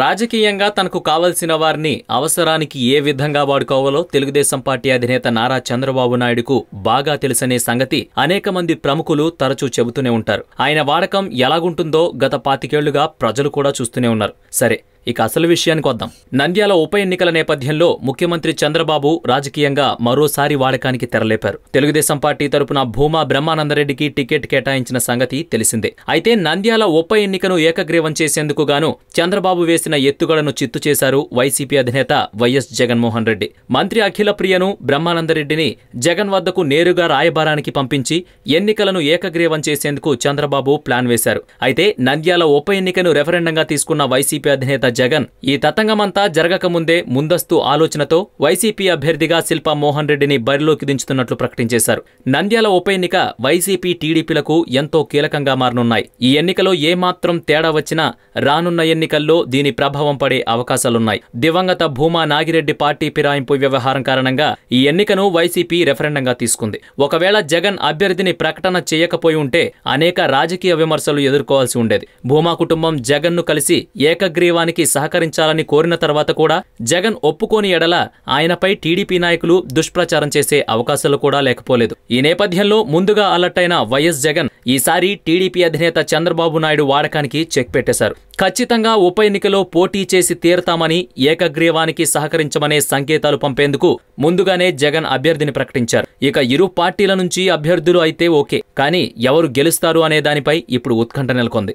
రాజకీయంగా తనకు కావలసిన వారిని అవసరానికి ఏ విధంగా వాడుకోవాలో తెలుగుదేశం పార్టీ అధినేత నారా చంద్రబాబు నాయుడుకు బాగా తెలుసనే సంగతి అనేక మంది ప్రముఖులు తరచూ చెబుతూనే ఉంటారు. ఆయన వాడకం ఎలాగుంటుందో గత పాతికేళ్ళుగా ప్రజలు కూడా చూస్తూనే ఉన్నారు. సరే ఇక అసలు విషయానికి వద్దాం. నంద్యాల ఉప ఎన్నికల నేపథ్యంలో ముఖ్యమంత్రి చంద్రబాబు రాజకీయంగా మరోసారి వాడకానికి తెరలేపారు. తెలుగుదేశం పార్టీ తరపున భూమా బ్రహ్మానందరెడ్డికి టికెట్ కేటాయించిన సంగతి తెలిసిందే. అయితే నంద్యాల ఉప ఎన్నికను ఏకగ్రీవం చేసేందుకు గాను చంద్రబాబు వేసిన ఎత్తుగడను చిత్తు చేశారు వైసీపీ అధినేత వైఎస్ జగన్మోహన్ రెడ్డి. మంత్రి అఖిల ప్రియను బ్రహ్మానందరెడ్డిని జగన్ వద్దకు నేరుగా రాయబారానికి పంపించి ఎన్నికలను ఏకగ్రీవం చేసేందుకు చంద్రబాబు ప్లాన్ వేశారు. అయితే నంద్యాల ఉప ఎన్నికను రెఫరెండంగా తీసుకున్న వైసీపీ అధినేత జగన్. ఈ తతంగమంతా జరగకముందే ముందస్తు ఆలోచనతో వైసీపీ అభ్యర్థిగా శిల్పా మోహన్ రెడ్డిని బరిలోకి దించుతున్నట్లు ప్రకటించేశారు. నంద్యాల ఉప ఎన్నిక వైసీపీ టీడీపీలకు ఎంతో కీలకంగా మారనున్నాయి. ఈ ఎన్నికలో ఏమాత్రం తేడా వచ్చినా రానున్న ఎన్నికల్లో దీని ప్రభావం పడే అవకాశాలున్నాయి. దివంగత భూమా నాగిరెడ్డి పార్టీ ఫిరాయింపు వ్యవహారం కారణంగా ఈ ఎన్నికను వైసీపీ రెఫరెండంగా తీసుకుంది. ఒకవేళ జగన్ అభ్యర్థిని ప్రకటన చేయకపోయి ఉంటే అనేక రాజకీయ విమర్శలు ఎదుర్కోవాల్సి ఉండేది. భూమా కుటుంబం జగన్ను కలిసి ఏకగ్రీవానికి సహకరించాలని కోరిన తర్వాత కూడా జగన్ ఒప్పుకోని ఎడల ఆయనపై టీడీపీ నాయకులు దుష్ప్రచారం చేసే అవకాశాలు కూడా లేకపోలేదు. ఈ నేపథ్యంలో ముందుగా అలర్ట్ అయిన వైఎస్ జగన్ ఈసారి టీడీపీ అధినేత చంద్రబాబు నాయుడు వాడకానికి చెక్ పెట్టేశారు. ఖచ్చితంగా ఉప ఎన్నికలో పోటీ చేసి తీరతామని ఏకగ్రీవానికి సహకరించమనే సంకేతాలు పంపేందుకు ముందుగానే జగన్ అభ్యర్థిని ప్రకటించారు. ఇక ఇరు పార్టీల నుంచి అభ్యర్థులు అయితే ఓకే కానీ ఎవరు గెలుస్తారు అనే దానిపై ఇప్పుడు ఉత్కంఠ నెలకొంది.